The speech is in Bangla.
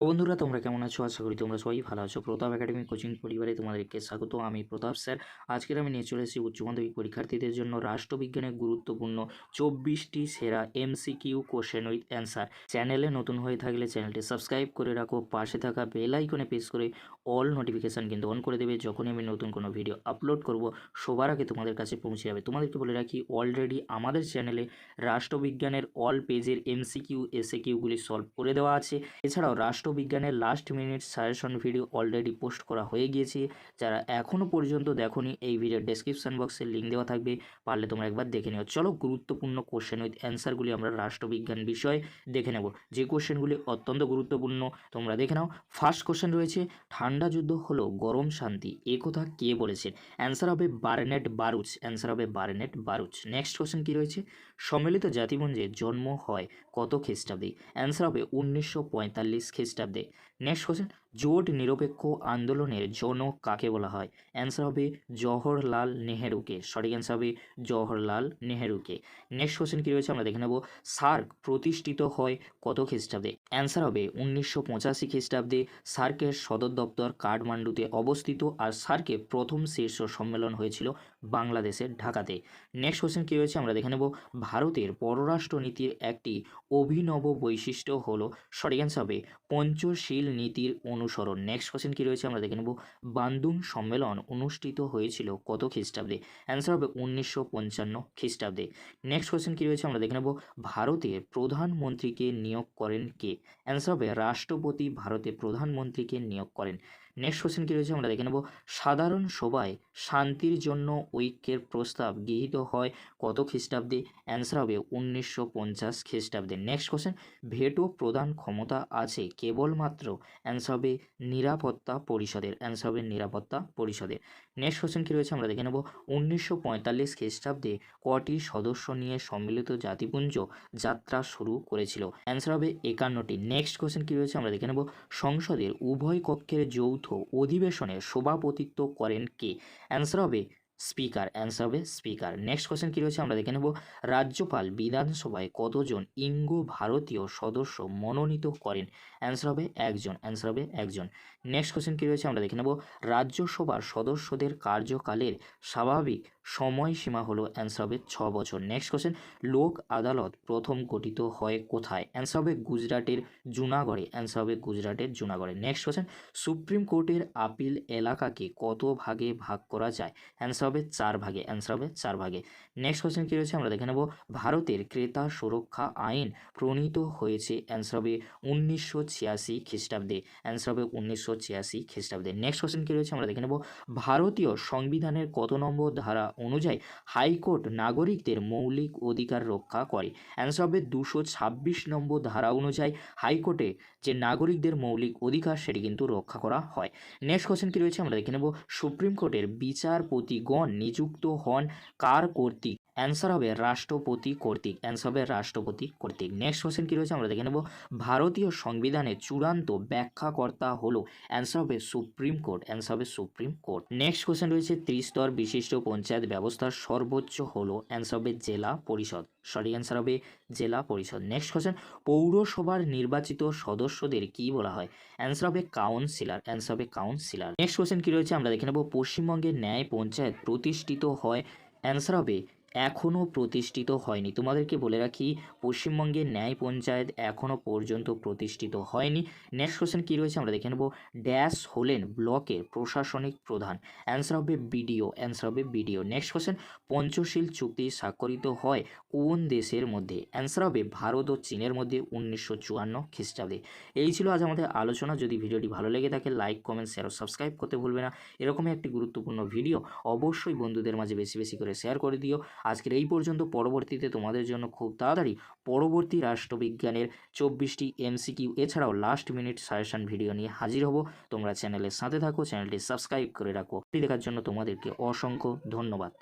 বন্ধুরা, তোমরা কেমন আছো? আশা করি তোমরা সবাই ভালো আছো। প্রতাপ একাডেমি কোচিং পরিবারে তোমাদেরকে স্বাগত। আমি প্রতাপ স্যার। আজকের আমি নিয়ে চলে এসেছি উচ্চ মাধ্যমিক পরীক্ষার্থীদের জন্য রাষ্ট্রবিজ্ঞানের গুরুত্বপূর্ণ চব্বিশটি সেরা এমসিকিউ কোশ্চেন উইথ অ্যান্সার। চ্যানেলে নতুন হয়ে থাকলে চ্যানেলটি সাবস্ক্রাইব করে রাখো। পাশে থাকা বেল আইকনে প্রেস করে অল নোটিফিকেশান কিন্তু অন করে দেবে। যখনই আমি নতুন কোনো ভিডিও আপলোড করব, সবার আগে তোমাদের কাছে পৌঁছে যাবে। তোমাদেরকে বলে রাখি অলরেডি আমাদের চ্যানেলে রাষ্ট্রবিজ্ঞানের অল পেজের এমসিকিউ এসএ কিউগুলি সলভ করে দেওয়া আছে। এছাড়াও রাষ্ট্রবিজ্ঞানের last minute suggestion video already post করা হয়ে গিয়েছে। যারা এখনও পর্যন্ত দেখোনি, এই ভিডিওর ডেসক্রিপশন বক্সে লিঙ্ক দেওয়া থাকবে। পারলে তোমরা একবার দেখে নিও। চলো গুরুত্বপূর্ণ কোশ্চেন উইথ অ্যান্সারগুলি আমরা রাষ্ট্রবিজ্ঞান বিষয়ে দেখে নেব। যে কোশ্চেনগুলি অত্যন্ত গুরুত্বপূর্ণ, তোমরা দেখে নাও। ফার্স্ট কোশ্চেন রয়েছে, ঠান্ডা যুদ্ধ হলো, গরম শান্তি, এ কথা কে বলেছেন? অ্যান্সার হবে বার্নেট বারুচ অ্যান্সার হবে বার্নেট বারুচ নেক্সট কোশ্চেন কী রয়েছে? সম্মিলিত জাতিপুঞ্জে জন্ম হয় কত খ্রিস্টাব্দে? অ্যান্সার হবে উনিশশো পঁয়তাল্লিশ খ্রিস্টাব্দে। নেক্সট কোশ্চেন জোট নিরপেক্ষ আন্দোলনের জনক কাকে বলা হয়? অ্যান্সার হবে জওহরলাল নেহেরুকে। সঠিক অ্যান্সার হবে জওহরলাল নেহেরুকে। নেক্সট কোশ্চেন কী রয়েছে? আমরা দেখে নেব। সার্ক প্রতিষ্ঠিত হয় কত খ্রিস্টাব্দে? অ্যান্সার হবে উনিশশো পঁচাশি খ্রিস্টাব্দে সার্কের সদর দপ্তর কাঠমান্ডুতে অবস্থিত আর সার্কে প্রথম শীর্ষ সম্মেলন হয়েছিল বাংলাদেশের ঢাকাতে। নেক্সট কোশ্চেন কী রয়েছে? আমরা দেখে নেব। ভারতের পররাষ্ট্রনীতির একটি অভিনব বৈশিষ্ট্য হলো, সঠিক অ্যান্সার হবে পঞ্চশীল নীতির অনুসরণ। নেক্সট কোশ্চেন কী রয়েছে আমরা দেখে নেব। বান্দুং সম্মেলন অনুষ্ঠিত হয়েছিল কত খ্রিস্টাব্দে? অ্যান্সার হবে উনিশশো পঞ্চান্ন খ্রিস্টাব্দে। নেক্সট কোয়েশ্চেন কী রয়েছে আমরা দেখে নেব। ভারতের প্রধানমন্ত্রীকে নিয়োগ করেন কে? অ্যান্সার হবে রাষ্ট্রপতি ভারতের প্রধানমন্ত্রীকে নিয়োগ করেন। নেক্সট কোশ্চেন কী রয়েছে? আমরা দেখে নেব। সাধারণ সভায় শান্তির জন্য ঐক্যের প্রস্তাব গৃহীত হয় কত খ্রিস্টাব্দে? অ্যান্সার হবে উনিশশো পঞ্চাশ খ্রিস্টাব্দে। নেক্সট কোশ্চেন ভেটো প্রদান ক্ষমতা আছে কেবলমাত্র? অ্যান্সার হবে নিরাপত্তা পরিষদের। অ্যান্সার হবে নিরাপত্তা পরিষদের। নেক্সট কোশ্চেন কী রয়েছে? আমরা দেখে নেব। উনিশশো পঁয়তাল্লিশ খ্রিস্টাব্দে কটি সদস্য নিয়ে সম্মিলিত জাতিপুঞ্জ যাত্রা শুরু করেছিল? অ্যান্সার হবে একান্নটি। নেক্সট কোশ্চেন কী রয়েছে? আমরা দেখে নেব। সংসদের উভয় কক্ষের যৌথ অধিবেশনে সভাপতিত্ব করেন কে? অ্যান্সার হবে স্পিকার অ্যান্সার হবে স্পিকার নেক্সট কোয়েশ্চেন কী রয়েছে আমরা দেখে নেব। রাজ্যপাল বিধানসভায় কতজন ইঙ্গ ভারতীয় সদস্য মনোনীত করেন? অ্যান্সার হবে একজন অ্যান্সার হবে একজন। নেক্সট কোয়েশ্চেন কী রয়েছে আমরা দেখে নেব। রাজ্যসভার সদস্যদের কার্যকালের স্বাভাবিক সময়সীমা হলো অ্যান্সার হবে ছ বছর। নেক্সট কোশ্চেন লোক আদালত প্রথম গঠিত হয় কোথায়? অ্যান্সার হবে গুজরাটের জুনাগড়ে। অ্যান্সার হবে গুজরাটের জুনাগড়ে। নেক্সট কোশ্চেন সুপ্রিম কোর্টের আপিল এলাকাকে কত ভাগে ভাগ করা যায়? অ্যান্সার হবে চার ভাগে। অ্যান্সার হবে চার ভাগে। নেক্সট কোশ্চেন কী রয়েছে? আমরা দেখে নেব। ভারতের ক্রেতা সুরক্ষা আইন প্রণীত হয়েছে। অ্যান্সার হবে উনিশশো ছিয়াশি খ্রিস্টাব্দে। অ্যান্সার হবে উনিশশো ছিয়াশি খ্রিস্টাব্দে। নেক্সট কোশ্চেন কী রয়েছে? আমরা দেখে নেব। ভারতীয় সংবিধানের কত নম্বর ধারা অনুযায়ী হাইকোর্ট নাগরিকদের মৌলিক অধিকার রক্ষা করে। অ্যান্সার হবে দুশো ছাব্বিশ নম্বর ধারা অনুযায়ী হাইকোর্টে যে নাগরিকদের মৌলিক অধিকার সেটি কিন্তু রক্ষা করা হয়। নেক্সট কোশ্চেন কী রয়েছে? আমরা দেখে নেব। সুপ্রিম কোর্টের বিচারপতিগণ নিযুক্ত হন কার কর্তৃক? অ্যান্সার হবে রাষ্ট্রপতি কর্তৃক, অ্যান্সার হবে রাষ্ট্রপতি কর্তৃক। নেক্সট কোশ্চেন কী রয়েছে? আমরা দেখে নেব। ভারতীয় সংবিধানের চূড়ান্ত ব্যাখ্যাকর্তা হলো, অ্যান্সার হবে সুপ্রিম কোর্ট, অ্যান্সার হবে সুপ্রিম কোর্ট। নেক্সট কোশ্চেন রয়েছে, ত্রিস্তর বিশিষ্ট পঞ্চায়েত ব্যবস্থার সর্বোচ্চ হলো, অ্যান্সার হবে জেলা পরিষদ। সরি অ্যান্সার হবে জেলা পরিষদ। নেক্সট কোশ্চেন পৌরসভার নির্বাচিত সদস্যদের কি বলা হয়? অ্যান্সার হবে কাউন্সিলর, অ্যান্সার হবে কাউন্সিলার। নেক্সট কোশ্চেন কী রয়েছে? আমরা দেখে নেব, পশ্চিমবঙ্গের ন্যায় পঞ্চায়েত প্রতিষ্ঠিত হয়, অ্যান্সার হবে এখনও প্রতিষ্ঠিত হয়নি। তোমাদেরকে বলে রাখি, পশ্চিমবঙ্গের ন্যায় পঞ্চায়েত এখনও পর্যন্ত প্রতিষ্ঠিত হয়নি। নেক্সট কোশ্চেন কী রয়েছে আমরা দেখে নেব। ড্যাশ হলেন ব্লকের প্রশাসনিক প্রধান। অ্যান্সার হবে বিডিও অ্যান্সার হবে বিডিও নেক্সট কোশ্চেন পঞ্চশীল চুক্তি স্বাক্ষরিত হয় কোন দেশের মধ্যে? অ্যান্সার হবে ভারত ও চীনের মধ্যে উনিশশো চুয়ান্ন খ্রিস্টাব্দে। এই ছিল আজ আমাদের আলোচনা। যদি ভিডিওটি ভালো লেগে থাকে লাইক কমেন্ট শেয়ার ও সাবস্ক্রাইব করতে ভুলবে না। এরকমই একটি গুরুত্বপূর্ণ ভিডিও অবশ্যই বন্ধুদের মাঝে বেশি বেশি করে শেয়ার করে দিও। আজকের এই পর্যন্ত। পরবর্তীতে তোমাদের জন্য খুব তাড়াতাড়ি পরবর্তী রাষ্ট্রবিজ্ঞানের চব্বিশটি এমসিকিউ, এছাড়াও লাস্ট মিনিট সাজেশন ভিডিও নিয়ে হাজির হব। তোমরা চ্যানেলের সাথে থাকো চ্যানেলটি সাবস্ক্রাইব করে রাখো। দেখার জন্য তোমাদেরকে অসংখ্য ধন্যবাদ।